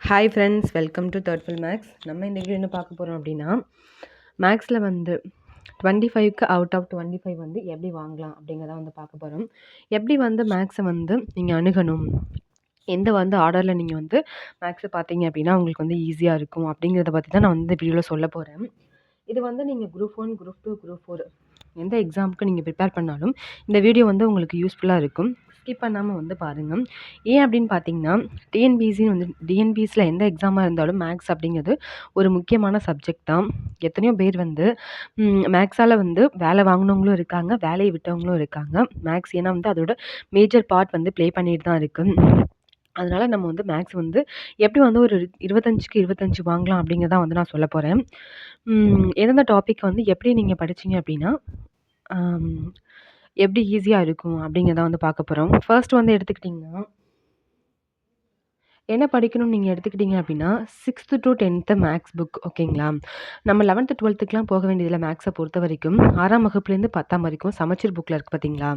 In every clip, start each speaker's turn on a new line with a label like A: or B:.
A: Hi friends welcome to third fill maths நம்ம இந்த video என்ன பார்க்க போகிறோம் அப்படின்னா மேக்ஸில் வந்து டுவெண்ட்டி ஃபைவ்க்கு அவுட் ஆஃப் டுவெண்ட்டி ஃபைவ் வந்து எப்படி வாங்கலாம் அப்படிங்கிறத வந்து பார்க்க போகிறோம் எப்படி வந்து மேக்ஸை வந்து நீங்கள் அணுகணும்? எந்த வந்து ஆர்டரில் நீங்கள் வந்து மேக்ஸை பார்த்தீங்க அப்படின்னா உங்களுக்கு வந்து ஈஸியாக இருக்கும் அப்படிங்கிறத பற்றி தான் நான் வந்து இந்த வீடியோவில் சொல்ல போகிறேன் இது வந்து நீங்கள் group one group two group four எந்த எக்ஸாமுக்கு நீங்கள் ப்ரிப்பேர் பண்ணாலும் இந்த வீடியோ வந்து உங்களுக்கு யூஸ்ஃபுல்லாக இருக்கும். ஸ்கிப் பண்ணாமல் வந்து பாருங்கள் ஏன் அப்படின்னு பார்த்தீங்கன்னா டிஎன்பிஎஸ்சின்னு வந்து டிஎன்பிஎஸ்சியில் எந்த எக்ஸாமாக இருந்தாலும் மேக்ஸ் அப்படிங்கிறது ஒரு முக்கியமான சப்ஜெக்ட் தான். எத்தனையோ பேர் வந்து மேக்ஸால் வந்து வேலை வாங்கினவங்களும் இருக்காங்க வேலையை விட்டவங்களும் இருக்காங்க. மேக்ஸ் ஏன்னா வந்து அதோட மேஜர் பார்ட் வந்து ப்ளே பண்ணிட்டு தான் இருக்குது அதனால் நம்ம வந்து மேக்ஸ் வந்து எப்படி வந்து ஒரு இருபத்தஞ்சுக்கு இருபத்தஞ்சு வாங்கலாம் அப்படிங்கிறதான் வந்து நான் சொல்ல போகிறேன் எந்தெந்த டாபிக் வந்து எப்படி நீங்கள் படிச்சீங்க அப்படின்னா எப்படி ஈஸியாக இருக்கும் அப்படிங்கிறத வந்து பார்க்க போகிறோம் ஃபர்ஸ்ட் வந்து எடுத்துக்கிட்டிங்கன்னா என்ன படிக்கணும்னு நீங்கள் எடுத்துக்கிட்டிங்க அப்படின்னா sixth to tenth maths book ஓகேங்களா நம்ம லெவன்த்து டுவெல்த்துக்குலாம் போக வேண்டியதில்லை மேக்ஸை பொறுத்த வரைக்கும் ஆறாம் வகுப்புலேருந்து பத்தாம் வரைக்கும் சமச்சீர் புக்கில் இருக்குது பார்த்தீங்களா?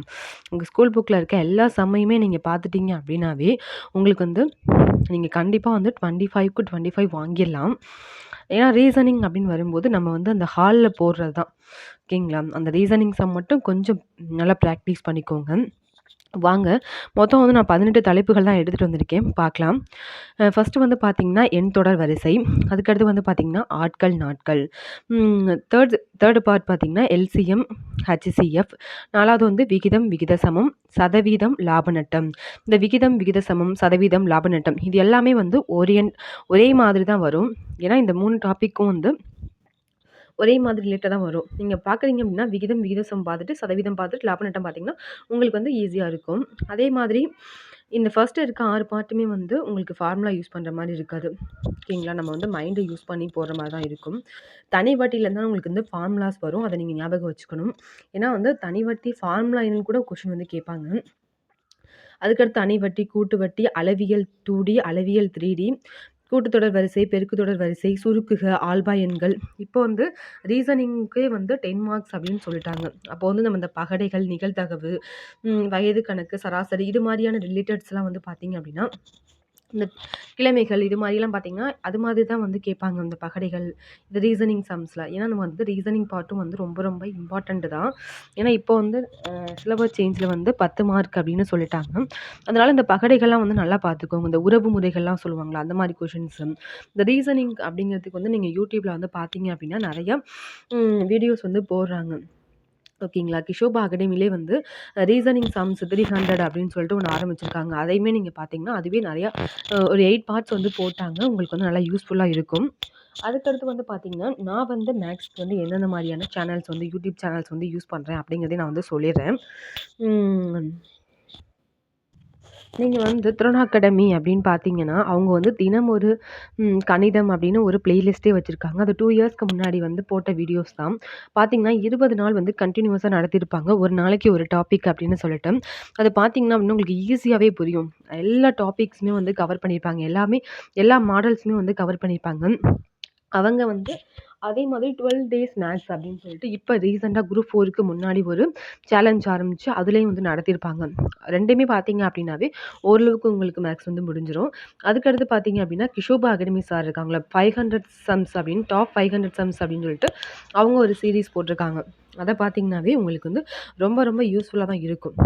A: உங்கள் ஸ்கூல் புக்கில் இருக்க எல்லா சமையுமே நீங்கள் பார்த்துட்டீங்க அப்படின்னாவே உங்களுக்கு வந்து நீங்கள் கண்டிப்பாக வந்து டுவெண்ட்டி ஃபைவ்க்கு டுவெண்ட்டி ஃபைவ் வாங்கிடலாம். ஏன்னா ரீசனிங் அப்படின்னு வரும்போது நம்ம வந்து அந்த ஹாலில் போடுறது தான் ஓகேங்களா அந்த ரீசனிங் சம் மட்டும் கொஞ்சம் நல்லா ப்ராக்டிஸ் பண்ணிக்கோங்க. வாங்க. மொத்தம் வந்து நான் பதினெட்டு தலைப்புகள் தான் எடுத்துகிட்டு வந்திருக்கேன். பார்க்கலாம். ஃபஸ்ட்டு வந்து பார்த்திங்கன்னா எண் தொடர் வரிசை. அதுக்கடுத்து வந்து பார்த்திங்கன்னா ஆட்கள் நாட்கள். தேர்ட் தேர்டு பார்ட் பார்த்திங்கன்னா எல்சிஎம் ஹச்சிசிஎஃப் நாலாவது வந்து விகிதம் விகித சமம் சதவீதம் லாப நட்டம். இந்த விகிதம் விகித சமம் சதவீதம் லாப நட்டம் இது எல்லாமே வந்து ஓரியன்ட் ஒரே மாதிரி தான் வரும். ஏன்னா இந்த மூணு டாப்பிக்கும் வந்து ஒரே மாதிரி ரிலேட்டாக தான் வரும். நீங்கள் பார்க்குறீங்க அப்படின்னா விகிதம் விகிதம் பார்த்துட்டு சதவீதம் பார்த்துட்டு லாப நட்டம் பார்த்தீங்கன்னா உங்களுக்கு வந்து ஈஸியாக இருக்கும். அதே மாதிரி இந்த ஃபஸ்ட்டு இருக்க ஆறு பாட்டுமே வந்து உங்களுக்கு ஃபார்முலா யூஸ் பண்ணுற மாதிரி இருக்காது. ஓகேங்களா நம்ம வந்து மைண்டை யூஸ் பண்ணி போடுற மாதிரி தான் இருக்கும். தனி வட்டியிலேருந்து உங்களுக்கு வந்து ஃபார்முலாஸ் வரும். அதை நீங்கள் ஞாபகம் வச்சுக்கணும். ஏன்னா வந்து தனி வட்டி ஃபார்முலா என்னன்னு கூட கொஷின் வந்து கேட்பாங்க. அதுக்கடுத்து அணை வட்டி கூட்டு வட்டி அளவியல் டூ டி அளவியல் த்ரீ டி கூட்டுத்தொடர் வரிசை பெருக்குத்தொடர் வரிசை சுருக்குக ஆல்பா எண்கள். இப்போ வந்து ரீசனிங்க்கே வந்து டென் மார்க்ஸ் அப்படின்னு சொல்லிட்டாங்க. அப்போ வந்து நம்ம இந்த பகடைகள் நிகழ்தகவு வயது கணக்கு சராசரி இது மாதிரியான ரிலேட்டட்ஸ்லாம் வந்து பார்த்திங்க அப்படின்னா இந்த கிழமைகள் இது மாதிரிலாம் பார்த்திங்கன்னா அது மாதிரி தான் வந்து கேட்பாங்க இந்த பகடைகள் இந்த ரீசனிங் சம்ஸில் ஏன்னா நம்ம வந்து ரீசனிங் பார்ட்டும் வந்து ரொம்ப ரொம்ப இம்பார்ட்டண்ட்டு தான். ஏன்னா இப்போ வந்து சிலபஸ் சேஞ்சில் வந்து பத்து மார்க் அப்படின்னு சொல்லிட்டாங்க. அதனால் இந்த பகடைகள்லாம் வந்து நல்லா பார்த்துக்கோங்க இந்த உறவு முறைகள்லாம் சொல்லுவாங்களா அந்த மாதிரி கொஷின்ஸு இந்த ரீசனிங் அப்படிங்கிறதுக்கு வந்து நீங்கள் யூடியூப்பில் வந்து பார்த்தீங்க அப்படின்னா நிறையா வீடியோஸ் வந்து போடுறாங்க. ஓகேங்களா? கிஷோபா அகாடமிலே வந்து ரீசனிங் சம்ஸ் த்ரீ ஹண்ட்ரட் அப்படின்னு சொல்லிட்டு ஒன்று ஆரம்பிச்சிருக்காங்க. அதையுமே நீங்கள் பார்த்தீங்கன்னா அதுவே நிறையா ஒரு எயிட் பார்ட்ஸ் வந்து போட்டாங்க. உங்களுக்கு வந்து நல்லா யூஸ்ஃபுல்லாக இருக்கும். அதுக்கடுத்து வந்து பார்த்திங்கன்னா நான் வந்து மேக்ஸ்க்கு வந்து எந்தெந்த மாதிரியான சேனல்ஸ் வந்து யூடியூப் சேனல்ஸ் வந்து யூஸ் பண்ணுறேன் அப்படிங்கிறதே நான் வந்து சொல்லிடுறேன். நீங்கள் வந்து திருணா அகாடமி அப்படின்னு பார்த்தீங்கன்னா அவங்க வந்து தினம் ஒரு கணிதம் அப்படின்னு ஒரு பிளேலிஸ்ட்டே வச்சுருக்காங்க. அது டூ இயர்ஸ்க்கு முன்னாடி வந்து போட்ட வீடியோஸ் தான். பார்த்தீங்கன்னா இருபது நாள் வந்து கண்டினியூஸாக நடத்தியிருப்பாங்க ஒரு நாளைக்கு ஒரு டாபிக் அப்படின்னு சொல்லிட்டு. அது பார்த்தீங்கன்னா அப்படின்னு உங்களுக்கு ஈஸியாகவே புரியும். எல்லா டாபிக்ஸுமே வந்து கவர் பண்ணியிருப்பாங்க எல்லாமே எல்லா மாடல்ஸுமே வந்து கவர் பண்ணியிருப்பாங்க அவங்க வந்து அதே மாதிரி டுவெல் டேஸ் மேக்ஸ் அப்படின்னு சொல்லிட்டு இப்போ ரீசெண்டாக குரூப் ஃபோருக்கு முன்னாடி ஒரு சேலஞ்ச் ஆரம்பித்து அதுலேயும் வந்து நடத்தியிருப்பாங்க. ரெண்டுமே பார்த்தீங்க அப்படின்னாவே ஓரளவுக்கு உங்களுக்கு மேக்ஸ் வந்து முடிஞ்சிடும் அதுக்கடுத்து பார்த்தீங்க அப்படின்னா கிஷோபா அகாடமி சார் இருக்காங்களா ஃபைவ் ஹண்ட்ரட் சம்ஸ் அப்படின்னு டாப் ஃபைவ் ஹண்ட்ரட் சம்ஸ் அப்படின்னு சொல்லிட்டு அவங்க ஒரு சீரீஸ் போட்டிருக்காங்க. அதை பார்த்தீங்கன்னாவே உங்களுக்கு வந்து ரொம்ப ரொம்ப யூஸ்ஃபுல்லாக தான் இருக்கும்.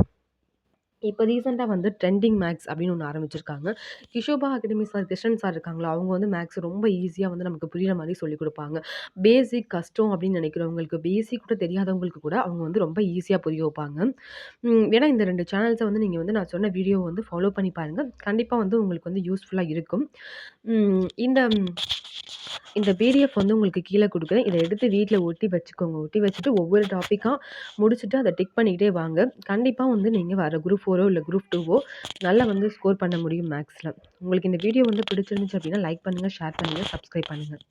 A: இப்போ ரீசெண்டாக வந்து ட்ரெண்டிங் மேக்ஸ் அப்படின்னு ஒன்று ஆரம்பிச்சிருக்காங்க. Kishoba academy sir Krishnan sir இருக்காங்களா? அவங்க வந்து மேக்ஸ் ரொம்ப ஈஸியாக வந்து நமக்கு புரிகிற மாதிரி சொல்லிக் கொடுப்பாங்க. பேசிக் கஷ்டம் அப்படின்னு நினைக்கிறவங்களுக்கு பேசிக் கூட தெரியாதவங்களுக்கு கூட அவங்க வந்து ரொம்ப ஈஸியாக புரிய வைப்பாங்க. ஏன்னா இந்த ரெண்டு சேனல்ஸை வந்து நீங்கள் வந்து நான் சொன்ன வீடியோ வந்து ஃபாலோ பண்ணி பாருங்கள் கண்டிப்பாக வந்து உங்களுக்கு வந்து யூஸ்ஃபுல்லாக இருக்கும். இந்த இந்த பிடிஎஃப் வந்து உங்களுக்கு கீழே கொடுக்குறேன். இதை எடுத்து வீட்டில் ஒட்டி வச்சுக்கோங்க. ஒட்டி வச்சுட்டு ஒவ்வொரு டாப்பிக்காக முடிச்சுட்டு அதை டிக் பண்ணிக்கிட்டே வாங்க. கண்டிப்பாக வந்து நீங்கள் வர குரூப் ஃபோரோ இல்லை குரூப் டூவோ நல்லா வந்து ஸ்கோர் பண்ண முடியும் மேக்ஸில் உங்களுக்கு இந்த வீடியோ வந்து பிடிச்சிருந்துச்சு அப்படின்னா லைக் பண்ணுங்கள் ஷேர் பண்ணுங்கள் சப்ஸ்கிரைப் பண்ணுங்கள்